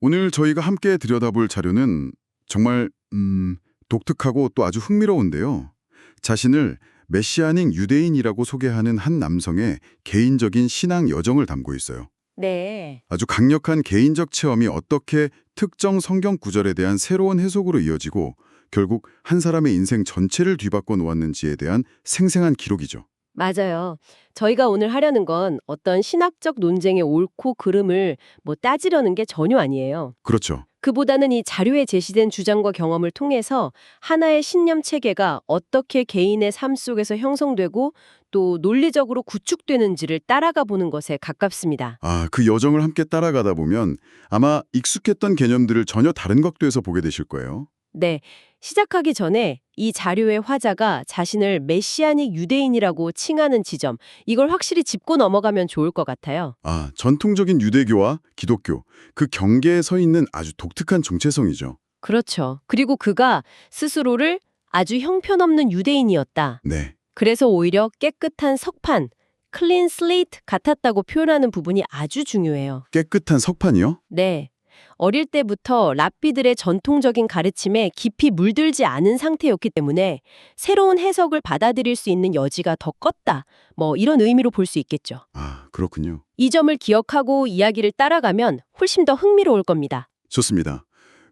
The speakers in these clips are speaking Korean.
오늘 저희가 함께 들여다볼 자료는 정말 음, 독특하고 또 아주 흥미로운데요. 자신을 메시아닉 유대인이라고 소개하는 한 남성의 개인적인 신앙 여정을 담고 있어요. 네. 아주 강력한 개인적 체험이 어떻게 특정 성경 구절에 대한 새로운 해석으로 이어지고 결국 한 사람의 인생 전체를 뒤바꿔 놓았는지에 대한 생생한 기록이죠. 맞아요. 저희가 오늘 하려는 건 어떤 신학적 논쟁의 옳고 그름을 뭐 따지려는 게 전혀 아니에요. 그렇죠. 그보다는 이 자료에 제시된 주장과 경험을 통해서 하나의 신념 체계가 어떻게 개인의 삶 속에서 형성되고 또 논리적으로 구축되는지를 따라가 보는 것에 가깝습니다. 아, 그 여정을 함께 따라가다 보면 아마 익숙했던 개념들을 전혀 다른 각도에서 보게 되실 거예요. 네. 시작하기 전에 이 자료의 화자가 자신을 메시아닉 유대인이라고 칭하는 지점, 이걸 확실히 짚고 넘어가면 좋을 것 같아요. 아, 전통적인 유대교와 기독교, 그 경계에 서 있는 아주 독특한 정체성이죠. 그렇죠. 그리고 그가 스스로를 아주 형편없는 유대인이었다. 네. 그래서 오히려 깨끗한 석판, 클린 슬레이트 같았다고 표현하는 부분이 아주 중요해요. 깨끗한 석판이요? 네. 어릴 때부터 랍비들의 전통적인 가르침에 깊이 물들지 않은 상태였기 때문에 새로운 해석을 받아들일 수 있는 여지가 더 껐다. 뭐 이런 의미로 볼 수 있겠죠. 아, 그렇군요. 이 점을 기억하고 이야기를 따라가면 훨씬 더 흥미로울 겁니다. 좋습니다.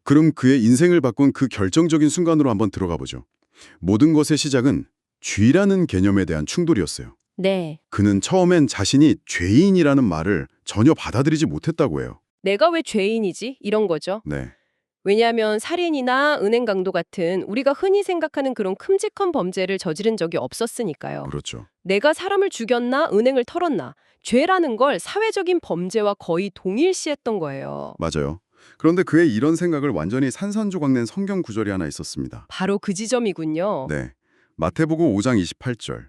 그럼 그의 인생을 바꾼 그 결정적인 순간으로 한번 들어가 보죠. 모든 것의 시작은 죄라는 개념에 대한 충돌이었어요. 네. 그는 처음엔 자신이 죄인이라는 말을 전혀 받아들이지 못했다고 해요. 내가 왜 죄인이지? 이런 거죠. 네. 왜냐하면 살인이나 은행 강도 같은 우리가 흔히 생각하는 그런 큼직한 범죄를 저지른 적이 없었으니까요. 그렇죠. 내가 사람을 죽였나 은행을 털었나 죄라는 걸 사회적인 범죄와 거의 동일시했던 거예요. 맞아요. 그런데 그의 이런 생각을 완전히 산산조각낸 성경 구절이 하나 있었습니다. 바로 그 지점이군요. 네. 마태복음 5장 28절.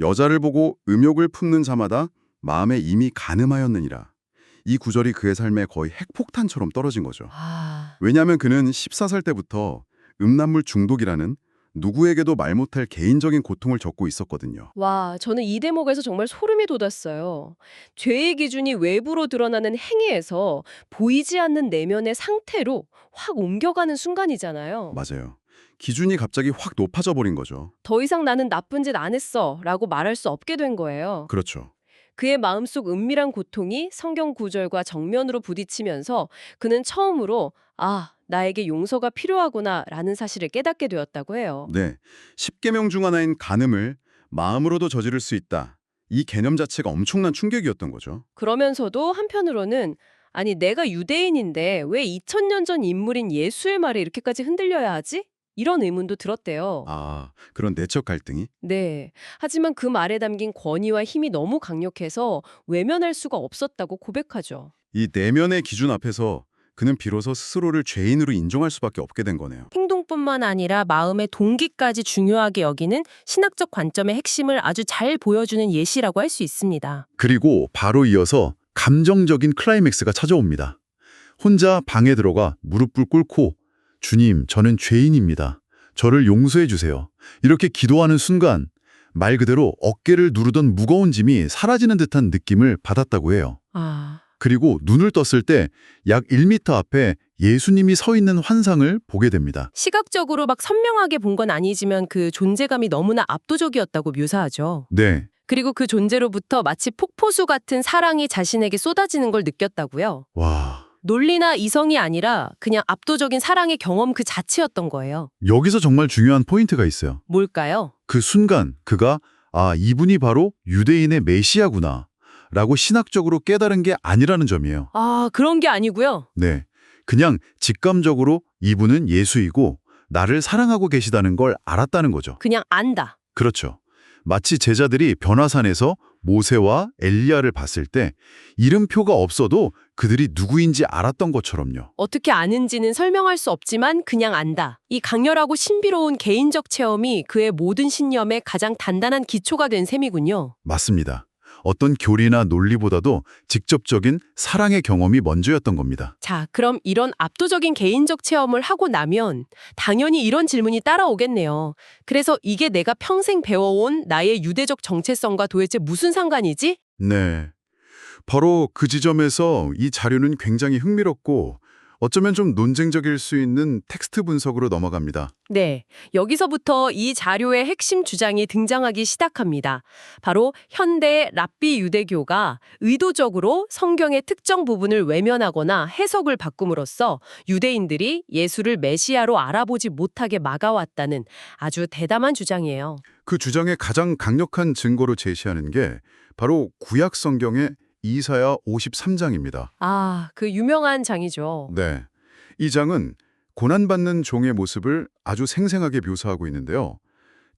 여자를 보고 음욕을 품는 자마다 마음에 이미 가늠하였느니라. 이 구절이 그의 삶에 거의 핵폭탄처럼 떨어진 거죠. 아, 왜냐하면 그는 14살 때부터 음란물 중독이라는 누구에게도 말 못할 개인적인 고통을 겪고 있었거든요. 와, 저는 이 대목에서 정말 소름이 돋았어요. 죄의 기준이 외부로 드러나는 행위에서 보이지 않는 내면의 상태로 확 옮겨가는 순간이잖아요. 맞아요. 기준이 갑자기 확 높아져 버린 거죠. 더 이상 나는 나쁜 짓 안 했어 라고 말할 수 없게 된 거예요. 그렇죠. 그의 마음속 은밀한 고통이 성경 구절과 정면으로 부딪히면서 그는 처음으로 아, 나에게 용서가 필요하구나 라는 사실을 깨닫게 되었다고 해요. 네. 10계명 중 하나인 간음을 마음으로도 저지를 수 있다. 이 개념 자체가 엄청난 충격이었던 거죠. 그러면서도 한편으로는 아니 내가 유대인인데 왜 2000년 전 인물인 예수의 말에 이렇게까지 흔들려야 하지? 이런 의문도 들었대요. 아, 그런 내적 갈등이? 네. 하지만 그 말에 담긴 권위와 힘이 너무 강력해서 외면할 수가 없었다고 고백하죠. 이 내면의 기준 앞에서 그는 비로소 스스로를 죄인으로 인정할 수밖에 없게 된 거네요. 행동뿐만 아니라 마음의 동기까지 중요하게 여기는 신학적 관점의 핵심을 아주 잘 보여주는 예시라고 할 수 있습니다. 그리고 바로 이어서 감정적인 클라이맥스가 찾아옵니다. 혼자 방에 들어가 무릎을 꿇고 주님, 저는 죄인입니다. 저를 용서해 주세요. 이렇게 기도하는 순간 말 그대로 어깨를 누르던 무거운 짐이 사라지는 듯한 느낌을 받았다고 해요. 아, 그리고 눈을 떴을 때 약 1m 앞에 예수님이 서 있는 환상을 보게 됩니다. 시각적으로 막 선명하게 본 건 아니지만 그 존재감이 너무나 압도적이었다고 묘사하죠. 네, 그리고 그 존재로부터 마치 폭포수 같은 사랑이 자신에게 쏟아지는 걸 느꼈다고요. 와, 논리나 이성이 아니라 그냥 압도적인 사랑의 경험 그 자체였던 거예요. 여기서 정말 중요한 포인트가 있어요. 뭘까요? 그 순간 그가 아, 이분이 바로 유대인의 메시아구나 라고 신학적으로 깨달은 게 아니라는 점이에요. 아, 그런 게 아니고요. 네. 그냥 직감적으로 이분은 예수이고 나를 사랑하고 계시다는 걸 알았다는 거죠. 그냥 안다. 그렇죠. 마치 제자들이 변화산에서 모세와 엘리야를 봤을 때 이름표가 없어도 그들이 누구인지 알았던 것처럼요. 어떻게 아는지는 설명할 수 없지만 그냥 안다. 이 강렬하고 신비로운 개인적 체험이 그의 모든 신념의 가장 단단한 기초가 된 셈이군요. 맞습니다. 어떤 교리나 논리보다도 직접적인 사랑의 경험이 먼저였던 겁니다. 자, 그럼 이런 압도적인 개인적 체험을 하고 나면 당연히 이런 질문이 따라오겠네요. 그래서 이게 내가 평생 배워온 나의 유대적 정체성과 도대체 무슨 상관이지? 네. 바로 그 지점에서 이 자료는 굉장히 흥미롭고 어쩌면 좀 논쟁적일 수 있는 텍스트 분석으로 넘어갑니다. 네, 여기서부터 이 자료의 핵심 주장이 등장하기 시작합니다. 바로 현대 랍비 유대교가 의도적으로 성경의 특정 부분을 외면하거나 해석을 바꿈으로써 유대인들이 예수를 메시아로 알아보지 못하게 막아왔다는 아주 대담한 주장이에요. 그 주장의 가장 강력한 증거로 제시하는 게 바로 구약 성경의 이사야 53장입니다. 아, 그 유명한 장이죠. 네. 이 장은 고난받는 종의 모습을 아주 생생하게 묘사하고 있는데요.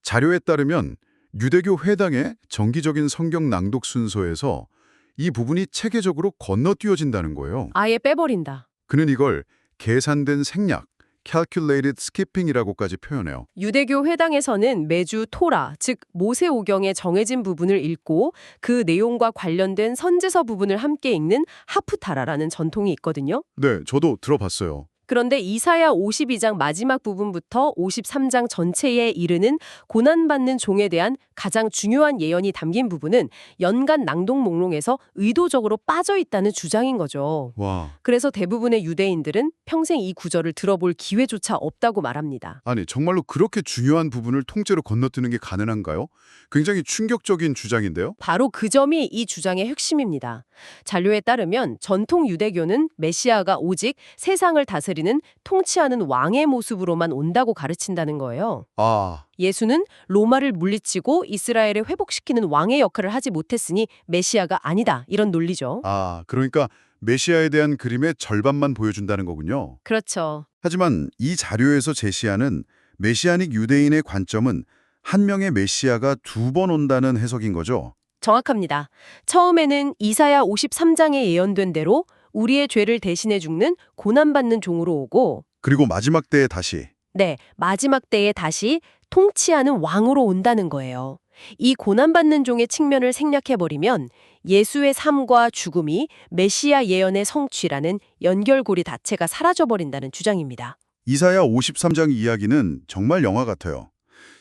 자료에 따르면 유대교 회당의 정기적인 성경 낭독 순서에서 이 부분이 체계적으로 건너뛰어진다는 거예요. 아예 빼버린다. 그는 이걸 계산된 생략, calculated skipping이라고까지 표현해요. 유대교 회당에서는 매주 토라, 즉 모세오경의 정해진 부분을 읽고 그 내용과 관련된 선지서 부분을 함께 읽는 하프타라라는 전통이 있거든요. 네, 저도 들어봤어요. 그런데 이사야 52장 마지막 부분부터 53장 전체에 이르는 고난받는 종에 대한 가장 중요한 예언이 담긴 부분은 연간 낭독 목록에서 의도적으로 빠져 있다는 주장인 거죠. 와, 그래서 대부분의 유대인들은 평생 이 구절을 들어볼 기회조차 없다고 말합니다. 아니 정말로 그렇게 중요한 부분을 통째로 건너뛰는 게 가능한가요? 굉장히 충격적인 주장인데요. 바로 그 점이 이 주장의 핵심입니다. 잔료에 따르면 전통 유대교는 메시아가 오직 세상을 다스리 는 통치하는 왕의 모습으로만 온다고 가르친다는 거예요. 아, 예수는 로마를 물리치고 이스라엘을 회복시키는 왕의 역할을 하지 못했으니 메시아가 아니다. 이런 논리죠. 아, 그러니까 메시아에 대한 그림의 절반만 보여준다는 거군요. 그렇죠. 하지만 이 자료에서 제시하는 메시아닉 유대인의 관점은 한 명의 메시아가 두 번 온다는 해석인 거죠. 정확합니다. 처음에는 이사야 53장에 예언된 대로 우리의 죄를 대신해 죽는 고난받는 종으로 오고 그리고 마지막 때에 다시 네, 마지막 때에 다시 통치하는 왕으로 온다는 거예요. 이 고난받는 종의 측면을 생략해버리면 예수의 삶과 죽음이 메시아 예언의 성취라는 연결고리 자체가 사라져버린다는 주장입니다. 이사야 53장 이야기는 정말 영화 같아요.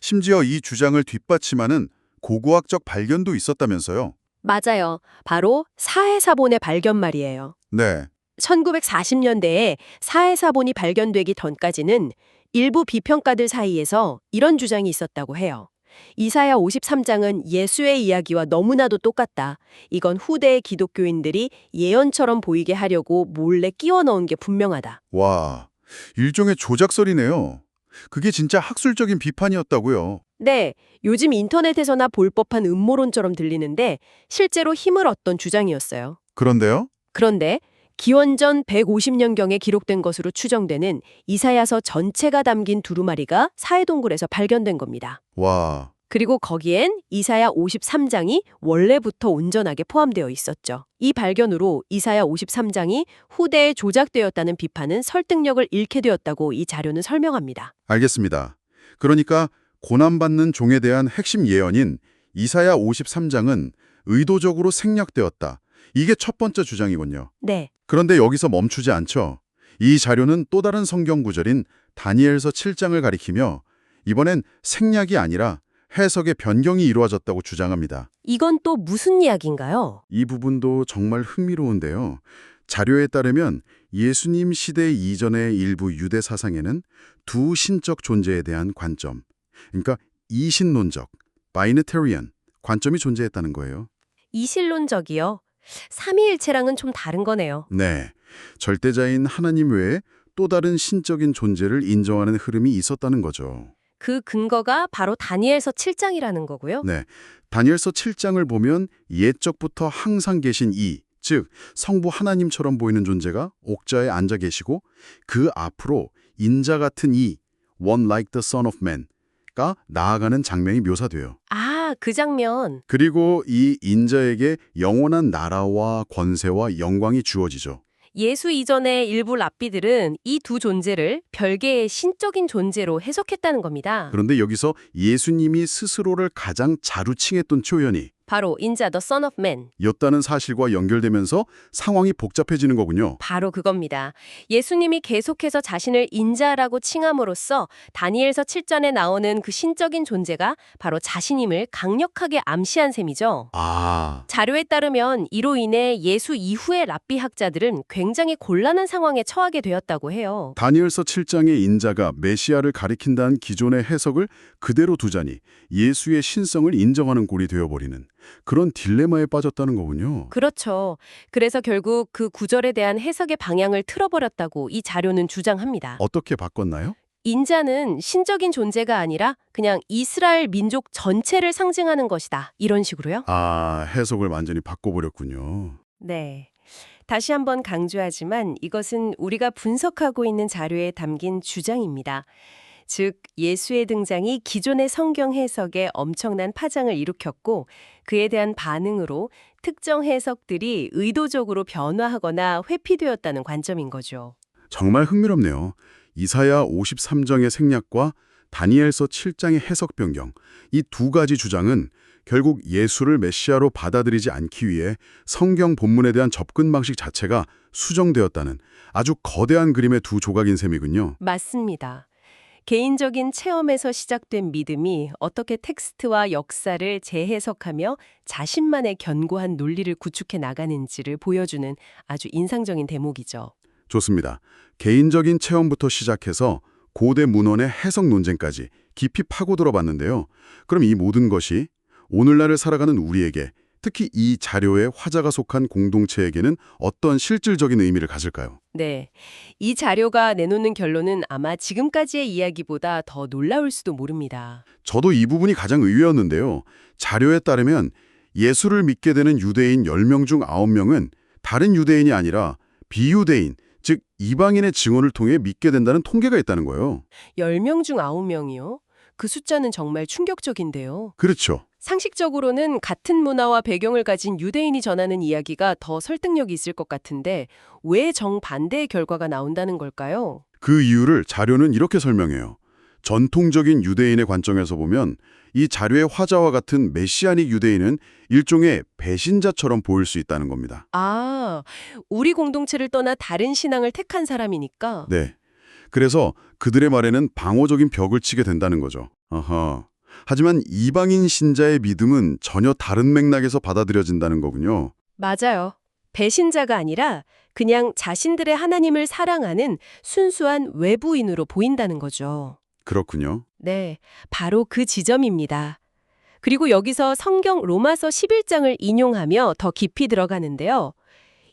심지어 이 주장을 뒷받침하는 고고학적 발견도 있었다면서요. 맞아요. 바로 사해사본의 발견 말이에요. 네, 1940년대에 사해사본이 발견되기 전까지는 일부 비평가들 사이에서 이런 주장이 있었다고 해요. 이사야 53장은 예수의 이야기와 너무나도 똑같다. 이건 후대의 기독교인들이 예언처럼 보이게 하려고 몰래 끼워 넣은 게 분명하다. 와, 일종의 조작설이네요. 그게 진짜 학술적인 비판이었다고요. 네, 요즘 인터넷에서나 볼 법한 음모론처럼 들리는데 실제로 힘을 얻던 주장이었어요. 그런데요? 그런데 기원전 150년경에 기록된 것으로 추정되는 이사야서 전체가 담긴 두루마리가 사해동굴에서 발견된 겁니다. 와, 그리고 거기엔 이사야 53장이 원래부터 온전하게 포함되어 있었죠. 이 발견으로 이사야 53장이 후대에 조작되었다는 비판은 설득력을 잃게 되었다고 이 자료는 설명합니다. 알겠습니다. 그러니까 고난받는 종에 대한 핵심 예언인 이사야 53장은 의도적으로 생략되었다. 이게 첫 번째 주장이군요. 네, 그런데 여기서 멈추지 않죠. 이 자료는 또 다른 성경 구절인 다니엘서 7장을 가리키며 이번엔 생략이 아니라 해석의 변경이 이루어졌다고 주장합니다. 이건 또 무슨 이야기인가요? 이 부분도 정말 흥미로운데요. 자료에 따르면 예수님 시대 이전의 일부 유대 사상에는 두 신적 존재에 대한 관점, 그러니까 이신론적, 바이너테리언 관점이 존재했다는 거예요. 이실론적이요. 삼위일체랑은 좀 다른 거네요. 네, 절대자인 하나님 외에 또 다른 신적인 존재를 인정하는 흐름이 있었다는 거죠. 그 근거가 바로 다니엘서 7장이라는 거고요. 네, 다니엘서 7장을 보면 옛적부터 항상 계신 이, 즉 성부 하나님처럼 보이는 존재가 옥자에 앉아 계시고 그 앞으로 인자 같은 이, one like the son of man가 나아가는 장면이 묘사돼요. 아, 그 장면. 그리고 이 인자에게 영원한 나라와 권세와 영광이 주어지죠. 예수 이전의 일부 랍비들은 이 두 존재를 별개의 신적인 존재로 해석했다는 겁니다. 그런데 여기서 예수님이 스스로를 가장 자루칭했던 표현이 바로 인자 the son of man. 였다는 사실과 연결되면서 상황이 복잡해지는 거군요. 바로 그겁니다. 예수님이 계속해서 자신을 인자라고 칭함으로써 다니엘서 7전에 나오는 그 신적인 존재가 바로 자신임을 강력하게 암시한 셈이죠. 아, 자료에 따르면 이로 인해 예수 이후의 랍비 학자들은 굉장히 곤란한 상황에 처하게 되었다고 해요. 다니엘서 7장의 인자가 메시아를 가리킨다는 기존의 해석을 그대로 두자니 예수의 신성을 인정하는 꼴이 되어버리는 그런 딜레마에 빠졌다는 거군요. 그렇죠. 그래서 결국 그 구절에 대한 해석의 방향을 틀어버렸다고 이 자료는 주장합니다. 어떻게 바꿨나요? 인자는 신적인 존재가 아니라 그냥 이스라엘 민족 전체를 상징하는 것이다. 이런 식으로요. 아, 해석을 완전히 바꿔버렸군요. 네. 다시 한번 강조하지만 이것은 우리가 분석하고 있는 자료에 담긴 주장입니다. 즉, 예수의 등장이 기존의 성경 해석에 엄청난 파장을 일으켰고 그에 대한 반응으로 특정 해석들이 의도적으로 변화하거나 회피되었다는 관점인 거죠. 정말 흥미롭네요. 이사야 53장의 생략과 다니엘서 7장의 해석 변경, 이 두 가지 주장은 결국 예수를 메시아로 받아들이지 않기 위해 성경 본문에 대한 접근 방식 자체가 수정되었다는 아주 거대한 그림의 두 조각인 셈이군요. 맞습니다. 개인적인 체험에서 시작된 믿음이 어떻게 텍스트와 역사를 재해석하며 자신만의 견고한 논리를 구축해 나가는지를 보여주는 아주 인상적인 대목이죠. 좋습니다. 개인적인 체험부터 시작해서 고대 문헌의 해석 논쟁까지 깊이 파고들어 봤는데요. 그럼 이 모든 것이 오늘날을 살아가는 우리에게 특히 이 자료에 화자가 속한 공동체에게는 어떤 실질적인 의미를 가질까요? 네. 이 자료가 내놓는 결론은 아마 지금까지의 이야기보다 더 놀라울 수도 모릅니다. 저도 이 부분이 가장 의외였는데요. 자료에 따르면 예수를 믿게 되는 유대인 10명 중 9명은 다른 유대인이 아니라 비유대인, 즉 이방인의 증언을 통해 믿게 된다는 통계가 있다는 거예요. 10명 중 9명이요? 그 숫자는 정말 충격적인데요. 그렇죠. 상식적으로는 같은 문화와 배경을 가진 유대인이 전하는 이야기가 더 설득력이 있을 것 같은데 왜 정반대의 결과가 나온다는 걸까요? 그 이유를 자료는 이렇게 설명해요. 전통적인 유대인의 관점에서 보면 이 자료의 화자와 같은 메시아닉 유대인은 일종의 배신자처럼 보일 수 있다는 겁니다. 아, 우리 공동체를 떠나 다른 신앙을 택한 사람이니까. 네. 그래서 그들의 말에는 방어적인 벽을 치게 된다는 거죠. 아하. 하지만 이방인 신자의 믿음은 전혀 다른 맥락에서 받아들여진다는 거군요. 맞아요. 배신자가 아니라 그냥 자신들의 하나님을 사랑하는 순수한 외부인으로 보인다는 거죠. 그렇군요. 네, 바로 그 지점입니다. 그리고 여기서 성경 로마서 11장을 인용하며 더 깊이 들어가는데요.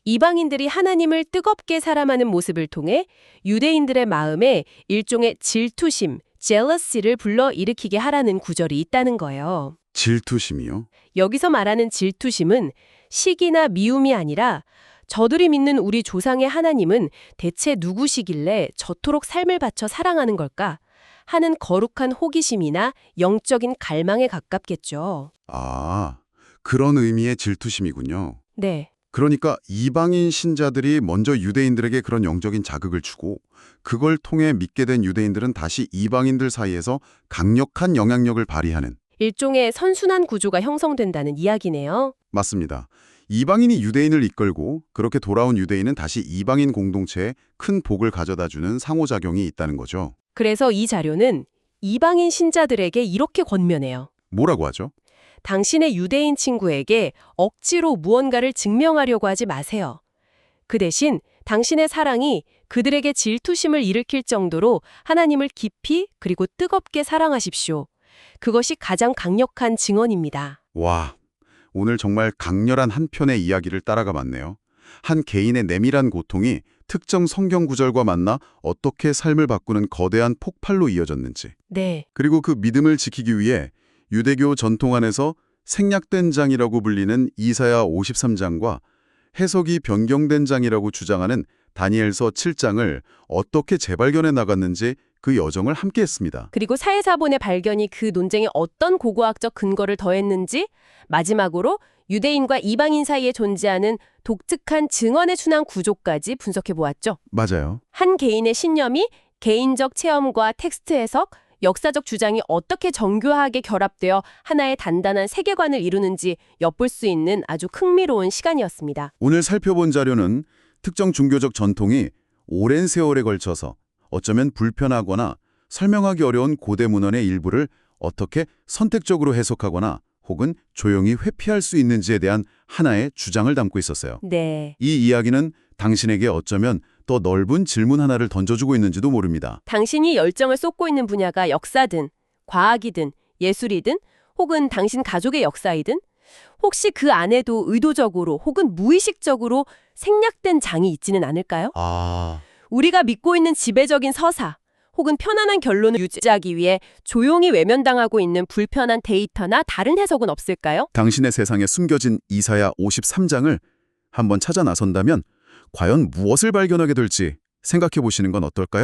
이방인들이 하나님을 뜨겁게 사람하는 모습을 통해 유대인들의 마음에 일종의 질투심, jealousy를 불러 일으키게 하라는 구절이 있다는 거예요. 질투심이요? 여기서 말하는 질투심은 시기나 미움이 아니라 저들이 믿는 우리 조상의 하나님은 대체 누구시길래 저토록 삶을 바쳐 사랑하는 걸까? 하는 거룩한 호기심이나 영적인 갈망에 가깝겠죠. 아, 그런 의미의 질투심이군요. 네. 그러니까 이방인 신자들이 먼저 유대인들에게 그런 영적인 자극을 주고 그걸 통해 믿게 된 유대인들은 다시 이방인들 사이에서 강력한 영향력을 발휘하는 일종의 선순환 구조가 형성된다는 이야기네요. 맞습니다. 이방인이 유대인을 이끌고 그렇게 돌아온 유대인은 다시 이방인 공동체에 큰 복을 가져다주는 상호작용이 있다는 거죠. 그래서 이 자료는 이방인 신자들에게 이렇게 권면해요. 뭐라고 하죠? 당신의 유대인 친구에게 억지로 무언가를 증명하려고 하지 마세요. 그 대신 당신의 사랑이 그들에게 질투심을 일으킬 정도로 하나님을 깊이 그리고 뜨겁게 사랑하십시오. 그것이 가장 강력한 증언입니다. 와, 오늘 정말 강렬한 한 편의 이야기를 따라가 봤네요. 한 개인의 내밀한 고통이 특정 성경 구절과 만나 어떻게 삶을 바꾸는 거대한 폭발로 이어졌는지, 네, 그리고 그 믿음을 지키기 위해 유대교 전통 안에서 생략된 장이라고 불리는 이사야 53장과 해석이 변경된 장이라고 주장하는 다니엘서 7장을 어떻게 재발견해 나갔는지 그 여정을 함께 했습니다. 그리고 사회사본의 발견이 그 논쟁에 어떤 고고학적 근거를 더했는지 마지막으로 유대인과 이방인 사이에 존재하는 독특한 증언의 순환 구조까지 분석해 보았죠. 맞아요. 한 개인의 신념이 개인적 체험과 텍스트 해석, 역사적 주장이 어떻게 정교하게 결합되어 하나의 단단한 세계관을 이루는지 엿볼 수 있는 아주 흥미로운 시간이었습니다. 오늘 살펴본 자료는 특정 종교적 전통이 오랜 세월에 걸쳐서 어쩌면 불편하거나 설명하기 어려운 고대 문헌의 일부를 어떻게 선택적으로 해석하거나 혹은 조용히 회피할 수 있는지에 대한 하나의 주장을 담고 있었어요. 네. 이 이야기는 당신에게 어쩌면 더 넓은 질문 하나를 던져주고 있는지도 모릅니다. 당신이 열정을 쏟고 있는 분야가 역사든 과학이든 예술이든 혹은 당신 가족의 역사이든 혹시 그 안에도 의도적으로 혹은 무의식적으로 생략된 장이 있지는 않을까요? 아, 우리가 믿고 있는 지배적인 서사 혹은 편안한 결론을 유지하기 위해 조용히 외면당하고 있는 불편한 데이터나 다른 해석은 없을까요? 당신의 세상에 숨겨진 이사야 53장을 한번 찾아 나선다면 과연 무엇을 발견하게 될지 생각해 보시는 건 어떨까요?